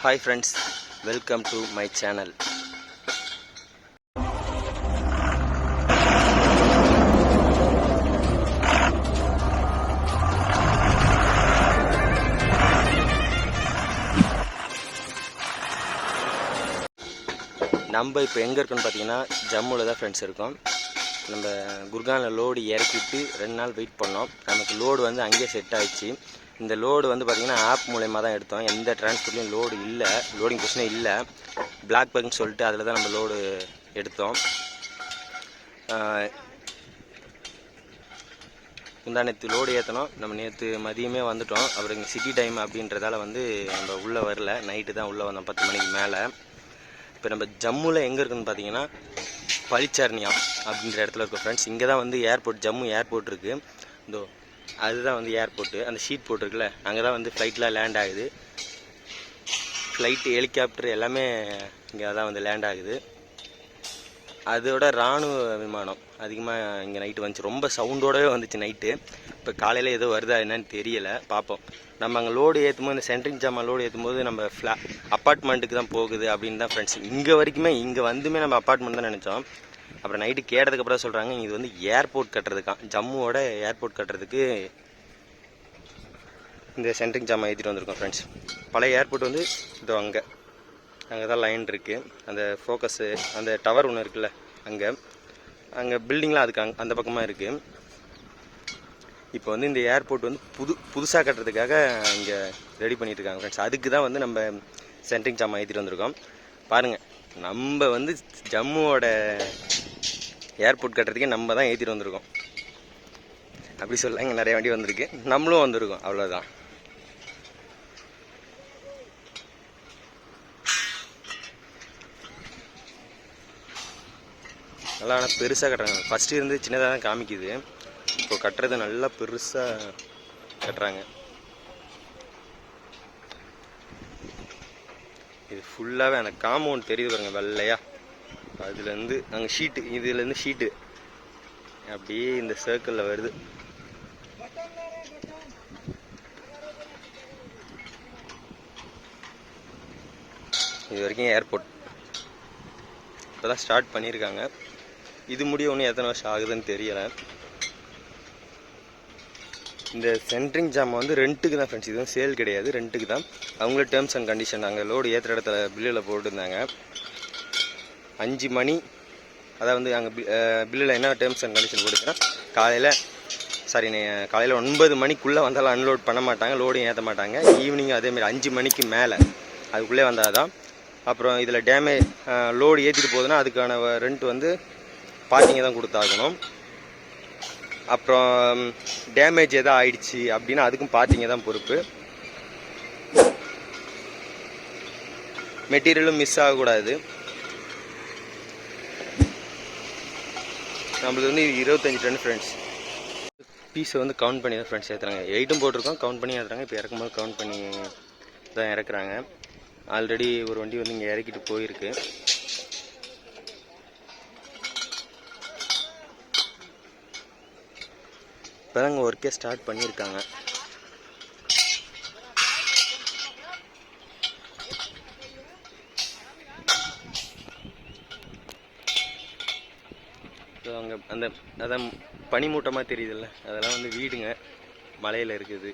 Hi friends welcome to my channel நம்ம இப்போ எங்கே இருக்கோம்னு பார்த்தீங்கன்னா ஜம்முவில் தான் ஃப்ரெண்ட்ஸ் இருக்கோம். நம்ம குர்கானில் லோடு இறக்கிட்டு ரெண்டு நாள் வெயிட் பண்ணோம். நமக்கு லோடு வந்து அங்கேயே செட் ஆயிடுச்சு. இந்த லோடு வந்து பார்த்திங்கன்னா ஆப் மூலயமா தான் எடுத்தோம். எந்த டிரான்ஸ்போர்ட்லேயும் லோடு இல்லை. லோடிங் பிரச்சனை இல்லை. பிளாக் பேக்னு சொல்லிட்டு அதில் தான் நம்ம லோடு எடுத்தோம். ஆஹ் முந்தா நேற்று லோடு ஏற்றணும் நம்ம நேற்று மதியமே வந்துட்டோம். அப்புறம் இங்கே சிட்டி டைம் அப்படின்றதால வந்து நம்ம உள்ளே வரல. நைட்டு தான் உள்ளே வந்தோம். பத்து மணிக்கு மேலே. இப்போ நம்ம ஜம்முவில் எங்கே இருக்குன்னு பார்த்தீங்கன்னா பளிச்சர்னியா அப்படின்ற இடத்துல இருக்கோம் ஃப்ரெண்ட்ஸ் இங்கே தான் வந்து ஏர்போர்ட் ஜம்மு ஏர்போர்ட் இருக்குது இதோ அதுதான் வந்து ஏர்போர்ட்டு அந்த ஷீட் போட்டிருக்குல்ல அங்கே தான் வந்து ஃப்ளைட்லாம் லேண்ட் ஆகுது. ஃப்ளைட்டு ஹெலிகாப்டர் எல்லாமே இங்கே தான் வந்து லேண்ட் ஆகுது. அதோட இராணுவ விமானம் அதிகமாக இங்கே நைட்டு வந்துச்சு. ரொம்ப சவுண்டோடவே வந்துச்சு நைட்டு இப்போ காலையில் ஏதோ வருதா என்னன்னு தெரியலை பார்ப்போம் நம்ம அங்கே லோடு ஏற்றும் போது இந்த சென்ட்ரிங் ஜாமான் லோடு ஏற்றும் போது நம்ம ஃப்ளா அப்பார்ட்மெண்ட்டுக்கு தான் போகுது அப்படின்னு தான் ஃப்ரெண்ட்ஸ் இங்கே வரைக்குமே இங்கே வந்துமே நம்ம அப்பார்ட்மெண்ட் தான் நினச்சோம். அப்புறம் நைட்டு கேட்டதுக்கப்புறம் சொல்கிறாங்க இது வந்து ஏர்போர்ட் கட்டுறதுக்கான் ஜம்முவோட ஏர்போர்ட் கட்டுறதுக்கு இந்த சென்ட்ரிங் ஜாமான் ஏற்றிட்டு வந்திருக்கோம் ஃப்ரெண்ட்ஸ் பழைய ஏர்போர்ட் வந்து இதோ அங்கே. அங்கே தான் லைன் இருக்குது அந்த ஃபோக்கஸு அந்த டவர் ஒன்று இருக்குல்ல அங்கே. அங்கே பில்டிங்லாம் அதுக்கு அங் அந்த பக்கமாக இருக்குது இப்போ வந்து இந்த ஏர்போர்ட் வந்து புது புதுசாக கட்டுறதுக்காக இங்கே ரெடி பண்ணிட்டு இருக்காங்க ஃப்ரெண்ட்ஸ் அதுக்கு தான் வந்து நம்ம சென்ட்ரிங் ஜாமான் ஏற்றிட்டு வந்திருக்கோம். பாருங்கள் நம்ம வந்து ஜம்முவோட ஏர்போர்ட் கட்டுறதுக்கே நம்ம தான் ஏற்றிட்டு வந்திருக்கோம். அப்படி சொல்ல இங்கே நிறைய வண்டி வந்திருக்கு. நம்மளும் வந்திருக்கோம் அவ்வளோதான் நல்லா ஆனால் பெருசாக கட்டுறாங்க. ஃபஸ்ட்டு இருந்து சின்னதாக தான் காமிக்குது. இப்போ கட்டுறது நல்லா பெருசாக கட்டுறாங்க. இது ஃபுல்லாகவே அந்த காம்பவுண்ட் தெரியுது பாருங்க வெள்ளையா. அதுலேருந்து அங்கே ஷீட்டு இதுலேருந்து ஷீட்டு அப்படியே இந்த சர்க்கிளில் வருது. இது வரைக்கும் ஏர்போர்ட் இப்போ தான் ஸ்டார்ட் பண்ணியிருக்காங்க. இது முடிய ஒன்றும் எத்தனை வருஷம் ஆகுதுன்னு தெரியலை. இந்த சென்ட்ரிங் ஜாம் வந்து ரெண்ட்டுக்கு தான் ஃப்ரெண்ட்ஸ் இது சேல் கிடையாது ரெண்ட்டுக்கு தான். அவங்களே டேர்ம்ஸ் அண்ட் கண்டிஷன் அங்கே லோடு ஏற்றுற இடத்துல பில்லில் போட்டிருந்தாங்க. அஞ்சு மணி. அதாவது வந்து அங்கே பில்லில் என்ன டேர்ம்ஸ் அண்ட் கண்டிஷன் போட்டுச்சுன்னா காலையில் சாரி காலையில் ஒன்பது மணிக்குள்ளே வந்தாலும் அன்லோட் பண்ண மாட்டாங்க லோடும் ஏற்ற மாட்டாங்க. ஈவினிங் அதேமாரி அஞ்சு மணிக்கு மேலே அதுக்குள்ளே வந்தால் தான் அப்புறம் இதில் டேமேஜ் லோடு ஏற்றிட்டு போகுதுன்னா அதுக்கான ரெண்ட் வந்து பார்க்கிங்க தான் கொடுத்தாகணும். அப்புறம் டேமேஜ் எதாவது ஆயிடுச்சு அப்படின்னா அதுக்கும் பார்த்திங்க தான் பொறுப்பு. மெட்டீரியலும் மிஸ் ஆகக்கூடாது. நம்மளுக்கு வந்து இருபத்தஞ்சி டன் ஃப்ரெண்ட்ஸ் பீஸை வந்து கவுண்ட் பண்ணி தான் ஃப்ரெண்ட்ஸ் ஏற்றுறாங்க எயிட்டும் போட்டிருக்கோம் கவுண்ட் பண்ணி ஏற்றுறாங்க இப்போ இறக்கும்போது கவுண்ட் பண்ணி தான் இறக்குறாங்க. ஆல்ரெடி ஒரு வண்டி வந்து இங்கே இறக்கிட்டு போயிருக்கு. இப்போதாங்க ஒர்க்கே ஸ்டார்ட் பண்ணியிருக்காங்க ஸோ அங்கே அந்த அதான் பனிமூட்டமாக தெரியுதுல்ல. அதெல்லாம் வந்து வீடுங்க. மலையில் இருக்குது.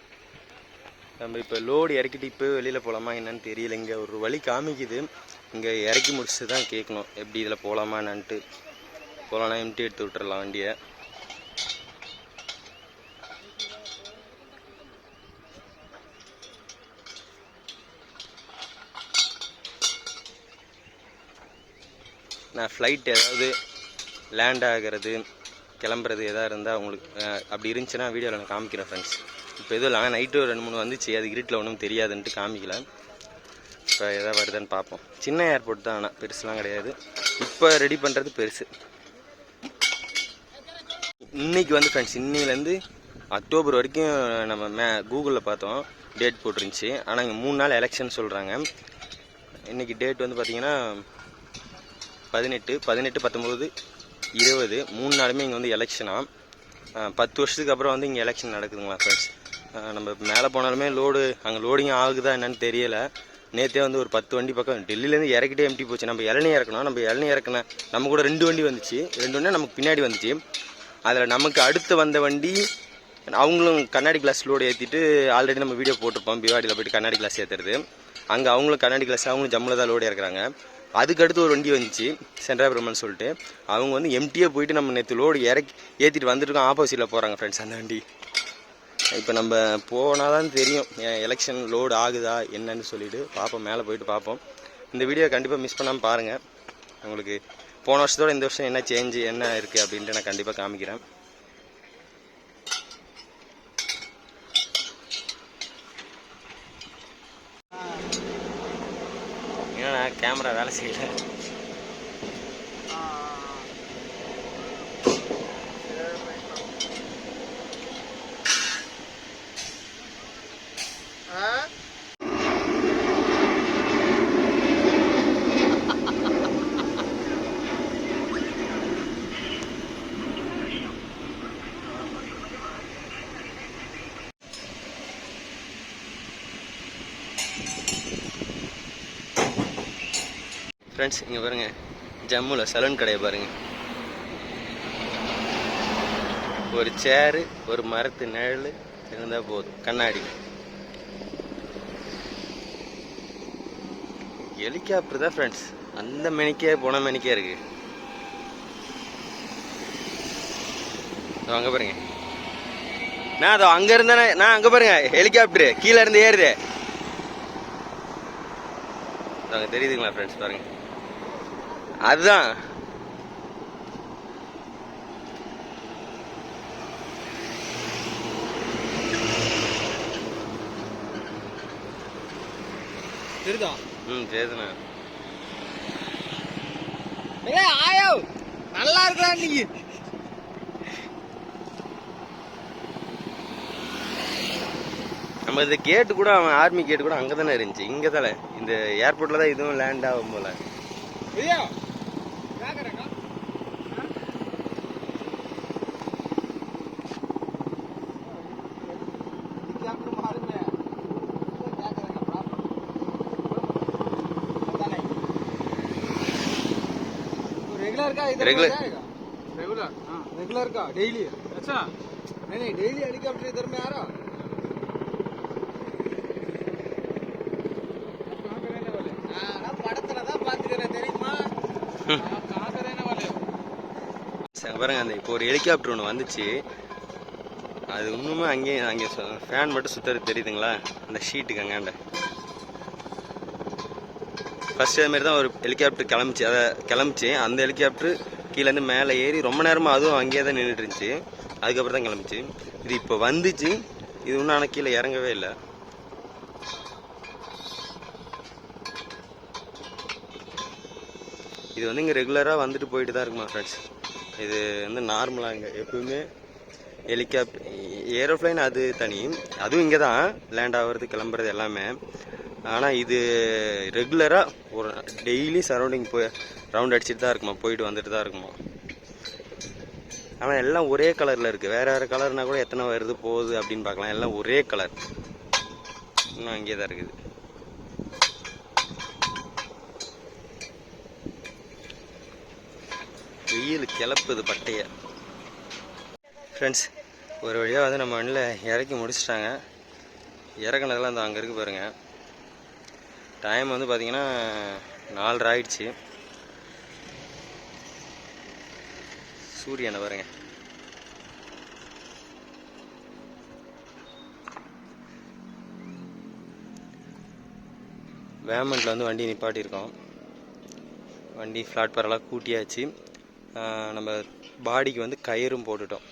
நம்ம இப்போ லோடு இறக்கிட்டு இப்போ வெளியில் போகலாமா என்னன்னு தெரியல. இங்கே ஒரு வழி காமிக்குது. இங்கே இறக்கி முடிச்சு தான் கேட்கணும். எப்படி இதில் போகலாமா என்னான்ட்டு போகலான்னா எம்டி எடுத்து விட்டுறலாம் வண்டியை. நான் ஃப்ளைட் ஏதாவது லேண்ட் ஆகிறது கிளம்புறது எதாக இருந்தால் உங்களுக்கு அப்படி இருந்துச்சுன்னா வீடியோவில் நான் காமிக்கிறேன் ஃப்ரெண்ட்ஸ் இப்போ எதுவும் இல்லை நைட்டு ரெண்டு மூணு வந்துச்சு. அது இருட்டில் ஒன்றும் தெரியாதுன்ட்டு காமிக்கல. இப்போ எதாவது வருதுன்னு பார்ப்போம் சின்ன ஏர்போர்ட் தான் ஆனால் பெருசுலாம் கிடையாது. இப்போ ரெடி பண்ணுறது பெருசு. இன்னைக்கு வந்து ஃப்ரெண்ட்ஸ் இன்னிலேருந்து அக்டோபர் வரைக்கும் நம்ம மே கூகுளில் பார்த்தோம். டேட் போட்டிருந்துச்சு. ஆனால் இங்கே மூணு நாள் எலெக்ஷன் சொல்கிறாங்க இன்றைக்கி டேட் வந்து பார்த்திங்கன்னா பதினெட்டு பதினெட்டு பத்தொம்போது இருபது மூணு நாளுமே இங்கே வந்து எலெக்ஷனாக பத்து வருஷத்துக்கு அப்புறம் வந்து இங்கே எலெக்ஷன் நடக்குதுங்களா ஃப்ரெண்ட்ஸ் நம்ம மேலே போனாலுமே லோடு அங்கே லோடிங் ஆகுதா என்னன்னு தெரியலை. நேற்றே வந்து ஒரு பத்து வண்டி பக்கம் டெல்லியிலேருந்து இறக்கிட்டே எம்டி போச்சு. நம்ம இளநீ இறக்கணும் நம்ம இளநீ இறக்கணும் நம்ம கூட ரெண்டு வண்டி வந்துச்சு. ரெண்டு வண்டி நமக்கு பின்னாடி வந்துச்சு. அதில் நமக்கு அடுத்து வந்த வண்டி அவங்களும் கண்ணாடி கிளாஸ் லோடு ஏற்றிட்டு ஆல்ரெடி நம்ம வீடியோ போட்டிருப்போம். பிவாடியில் போயிட்டு கண்ணாடி கிளாஸ் ஏற்றுறது அங்கே அவங்களும் கண்ணாடி கிளாஸ் அவங்களும் ஜம்மில் தான் லோடு இறக்குறாங்க அதுக்கு அடுத்து ஒரு வண்டி வந்துச்சு சென்ட்ராபுரம்னு சொல்லிட்டு. அவங்க வந்து எம்டியே போயிட்டு நம்ம நேற்று லோடு இறக்கி ஏற்றிட்டு வந்துருக்கோம் ஆப்போசிட்டில் போகிறாங்க ஃப்ரெண்ட்ஸ் அந்த வண்டி. இப்போ நம்ம போனால் தான் தெரியும் எலெக்ஷன் லோடு ஆகுதா என்னன்னு சொல்லிட்டு. பார்ப்போம் மேலே போயிட்டு பார்ப்போம். இந்த வீடியோ கண்டிப்பாக மிஸ் பண்ணாமல் பாருங்கள் உங்களுக்கு போன வருஷத்தோட இந்த வருஷம் என்ன சேஞ்சு என்ன இருக்குது அப்படின்ட்டு நான் கண்டிப்பாக காமிக்கிறேன் ஏன்னா கேமரா வேலை செய்யலை. ஃப்ரெண்ட்ஸ் இங்கே பாருங்க. ஜம்முவில் சலூன் கடையை பாருங்க. ஒரு சேரு ஒரு மரத்து நிழல் இருந்தால் போதும். கண்ணாடி. ஹெலிகாப்டர் தான் ஃப்ரெண்ட்ஸ் அந்த மெனிக்கே போன மெனிக்கே இருக்கு. அங்கே பாருங்க. நான் அதோ அங்கே இருந்தேனே நான் அங்கே பாருங்க. ஹெலிகாப்டரு கீழே இருந்து ஏறுது. அங்கே தெரியுதுங்களா ஃப்ரெண்ட்ஸ் பாருங்க. அதுதான். தெரியுதா? ம் சரிண்ணா ஏய் ஆயோ நல்லா இருக்கா நீங்க நம்ம இந்த கேட்டு கூட அவன் ஆர்மி கேட்டு கூட அங்கே தானே இருந்துச்சு. இங்கே தானே இந்த ஏர்போர்ட்டில் தான் இதுவும் லேண்ட் ஆகும் போல. ஐயா रेगुलर का इधर रेगुलर रेगुलर हाँ रेगुलर का डेली अच्छा नहीं नहीं डेली हेलीकॉप्टर इधर में आ रहा हाँ ना पढ़ते रहता बात कर रहे तेरी माँ சரி, பாருங்க அந்த இப்போ ஒரு ஹெலிகாப்டர் ஒன்று வந்துச்சு. அது இன்னுமே அங்கேயே அங்கே ஃபேன் மட்டும் சுற்றுறது தெரியுதுங்களா? அந்த ஷீட்டுக்கு அங்காண்ட ஃபர்ஸ்ட் அதுமாரி தான் ஒரு ஹெலிகாப்டர் கிளம்பிச்சு அதை கிளம்பிச்சு அந்த ஹெலிகாப்டர் கீழேருந்து மேலே ஏறி ரொம்ப நேரமாக அதுவும் அங்கேயே தான் நின்றுட்டு இருந்துச்சு. அதுக்கப்புறம் தான் கிளம்பிச்சு. இது இப்போ வந்துச்சு. இது இன்னும் ஆனால் கீழே இறங்கவே இல்லை. இது வந்து இங்கே ரெகுலராக வந்துட்டு போயிட்டு தான் இருக்குமா ஃப்ரெண்ட்ஸ் இது வந்து நார்மலாக இங்கே எப்பவுமே ஹெலிகாப்டர் ஏரோப்ளைன் அது தனி. அதுவும் இங்கே தான் லேண்ட் ஆகிறது கிளம்புறது எல்லாமே. ஆனால் இது ரெகுலராக ஒரு டெய்லி சரௌண்டிங் போய் ரவுண்ட் அடிச்சுட்டு தான் இருக்குமா போயிட்டு வந்துட்டு தான் இருக்குமா. ஆனால் எல்லாம் ஒரே கலரில் இருக்குது வேறு வேறு கலர்னா கூட எத்தனை வருது போகுது அப்படின்னு பார்க்கலாம். எல்லாம் ஒரே கலர் இன்னும் அங்கேயே தான் இருக்குது. வெயில் கிளப்புது பட்டைய. ஃப்ரெண்ட்ஸ் ஒரு வழியாக வந்து நம்ம மண்ணில் இறக்கி முடிச்சிட்டாங்க. இறக்குனதெல்லாம் அந்த அங்கே இருக்கு பாருங்கள் டைம் வந்து பார்த்தீங்கன்னா நாலரை ஆயிடுச்சு. சூரியனை பாருங்க. வேமெண்ட்டில் வந்து வண்டி நிப்பாட்டியிருக்கோம். வண்டி பிளாட்பாரெல்லாம் கூட்டியாச்சு. நம்ம பாடிக்கு வந்து கயிறும் போட்டுட்டோம்.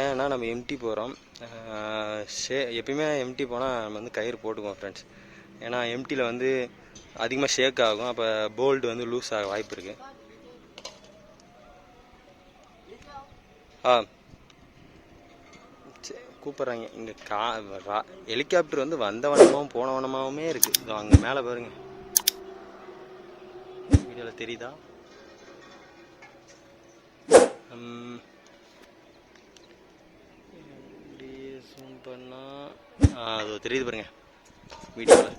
ஏன்னா நம்ம எம்டி போகிறோம் ஷே எப்பயுமே எம்டி போனால் நம்ம வந்து கயிறு போட்டுக்குவோம் ஃப்ரெண்ட்ஸ் ஏன்னா எம்டியில் வந்து அதிகமாக ஷேக் ஆகும். அப்போ போல்டு வந்து லூஸ் ஆக வாய்ப்பு இருக்குது ஆ. சரி, கூப்பிட்றாங்க. இங்கே கா ஹெலிகாப்டர் வந்து வந்த போனவனமாகவுமே போன வனமாகவுமே இருக்குது அங்கே மேலே பாருங்க. வீடியோவில் தெரியுதா? இப்படியே ஜூம் பண்ணால் அது தெரியுது பாருங்கள் வீடியோவில்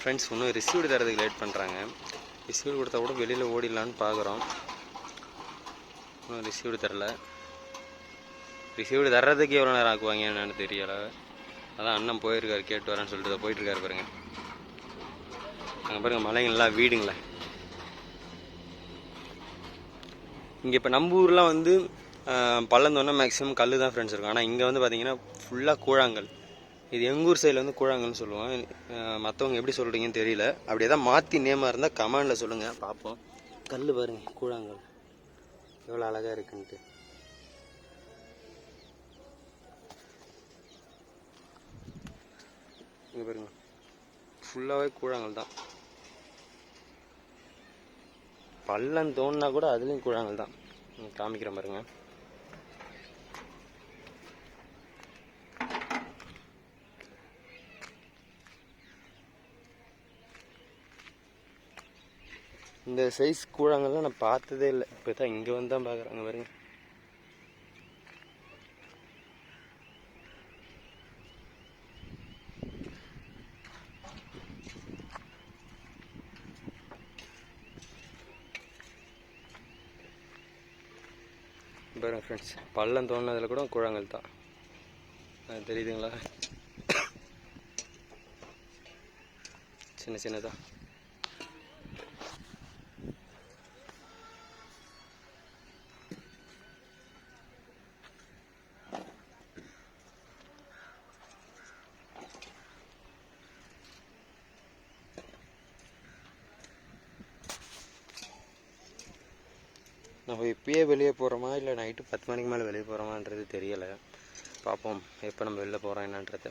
ஃப்ரெண்ட்ஸ் இன்னும் ரிசீவ்டு தரதுக்கு லேட் பண்ணுறாங்க ரிசீவ்டு கொடுத்தா கூட வெளியில் ஓடிடலான்னு பார்க்குறோம் இன்னும் ரிசீவ்டு தரல. ரிசீவ்டு தர்றதுக்கு எவ்வளோ நேரம் ஆக்குவாங்க என்னென்னு தெரியலை. அதான் அண்ணன் போயிருக்காரு கேட்டு வரேன்னு சொல்லிட்டு போயிட்டுருக்காரு பாருங்க. அங்கே பாருங்கள் மலைங்கள்லாம் வீடுங்களே? இங்கே இப்போ நம்ம ஊர்லாம் வந்து ஆஹ், பள்ளம் தோணா மேக்ஸிமம் கல் தான் ஃப்ரெண்ட்ஸ் இருக்கும். ஆனால் இங்கே வந்து பார்த்தீங்கன்னா ஃபுல்லாக கூழாங்கல். இது எங்கள் ஊர் சைடில் வந்து கூழாங்கல்னு சொல்லுவோம். மற்றவங்க எப்படி சொல்கிறீங்கன்னு தெரியல. அப்படியே தான் மாற்றி நேமாக இருந்தால் கமெண்டில் சொல்லுங்கள் பார்ப்போம் கல் பாருங்கள் கூழாங்கல். எவ்வளோ அழகாக இருக்குன்ட்டு. இங்கே பாருங்க. ஃபுல்லாகவே கூழாங்கல் தான். பள்ளம் தோணுனா கூட அதுலேயும் கூழாங்கல் தான். காமிக்கிற காமிக்கிறேன் பாருங்க. இந்த சைஸ் கூழாங்கல்லாம் நான் பார்த்ததே இல்லை. இப்போ தான் இங்கே வந்து தான் பார்க்குறாங்க பாருங்கள் பாருங்கள் ஃப்ரெண்ட்ஸ் பள்ளம் தோணுனதில் கூட கூழாங்கல் தான். அது தெரியுதுங்களா? சின்ன சின்னதாக நம்ம இப்பயே வெளியே போகிறோமா இல்லை நைட்டு பத்து மணிக்கு மேலே வெளியே போகிறோமான்றது தெரியலை. பார்ப்போம் எப்போ நம்ம வெளில போகிறோம் என்னன்றது.